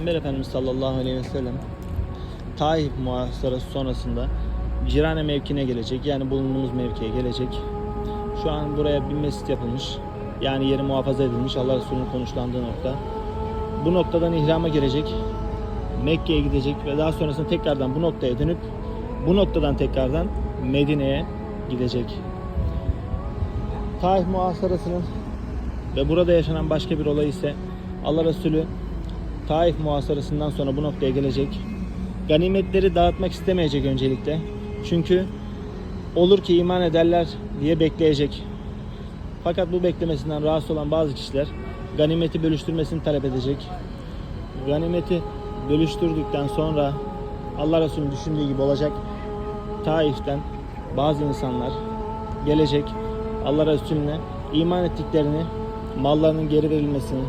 Peygamber Efendimiz sallallahu aleyhi ve sellem Taif muhasarası sonrasında Cirane mevkine gelecek. Yani bulunduğumuz mevkiye gelecek. Şu an buraya bir mescit yapılmış. Yani yeri muhafaza edilmiş. Allah Resulü'nün konuşlandığı nokta. Bu noktadan ihrama girecek. Mekke'ye gidecek ve daha sonrasında tekrardan bu noktaya dönüp bu noktadan tekrardan Medine'ye gidecek. Taif muhasarasının ve burada yaşanan başka bir olay ise Allah Resulü Taif muhasarasından sonra bu noktaya gelecek. Ganimetleri dağıtmak istemeyecek öncelikle. Çünkü olur ki iman ederler diye bekleyecek. Fakat bu beklemesinden rahatsız olan bazı kişiler ganimeti bölüştürmesini talep edecek. Ganimeti bölüştürdükten sonra Allah Resulü'nün düşündüğü gibi olacak. Taif'ten bazı insanlar gelecek Allah Resulüne iman ettiklerini, mallarının geri verilmesini,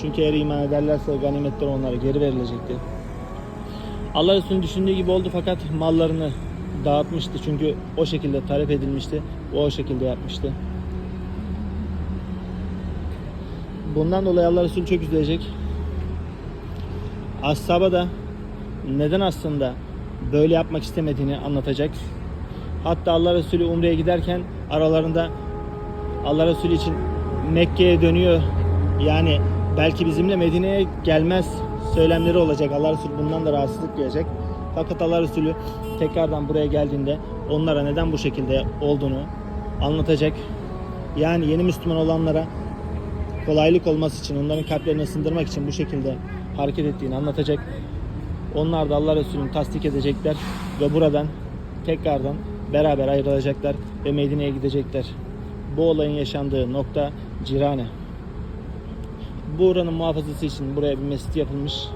çünkü eğer iman ederlerse ganimetler onlara geri verilecekti. Allah Resulü'nün düşündüğü gibi oldu fakat mallarını dağıtmıştı çünkü o şekilde talep edilmişti. O o şekilde yapmıştı. Bundan dolayı Allah Resulü çok üzülecek. Ashaba da neden aslında böyle yapmak istemediğini anlatacak. Hatta Allah Resulü Umre'ye giderken aralarında Allah Resulü için Mekke'ye dönüyor. Yani belki bizimle Medine'ye gelmez söylemleri olacak. Allah Resulü bundan da rahatsızlık duyacak. Fakat Allah Resulü tekrardan buraya geldiğinde onlara neden bu şekilde olduğunu anlatacak. Yani yeni Müslüman olanlara kolaylık olması için, onların kalplerini ısındırmak için bu şekilde hareket ettiğini anlatacak. Onlar da Allah Resulü'nü tasdik edecekler ve buradan tekrardan beraber ayrılacaklar ve Medine'ye gidecekler. Bu olayın yaşandığı nokta Cirane. Bu oranın muhafazası için buraya bir mescit yapılmış.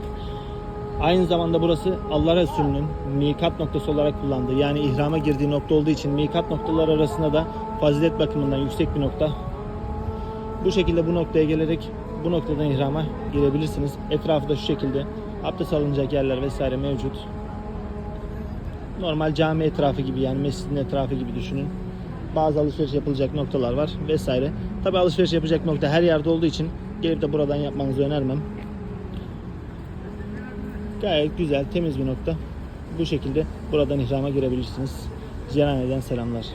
Aynı zamanda burası Allah Resulü'nün mikat noktası olarak kullandığı yani ihrama girdiği nokta olduğu için mikat noktalar arasında da fazilet bakımından yüksek bir nokta. Bu şekilde bu noktaya gelerek bu noktadan ihrama girebilirsiniz. Etrafı da şu şekilde abdest alınacak yerler vesaire mevcut. Normal cami etrafı gibi yani mescidin etrafı gibi düşünün. Bazı alışveriş yapılacak noktalar var vesaire. Tabi alışveriş yapacak nokta her yerde olduğu için gelip de buradan yapmanızı önermem. Gayet güzel, temiz bir nokta. Bu şekilde buradan ihrama girebilirsiniz. Cerane'den selamlar.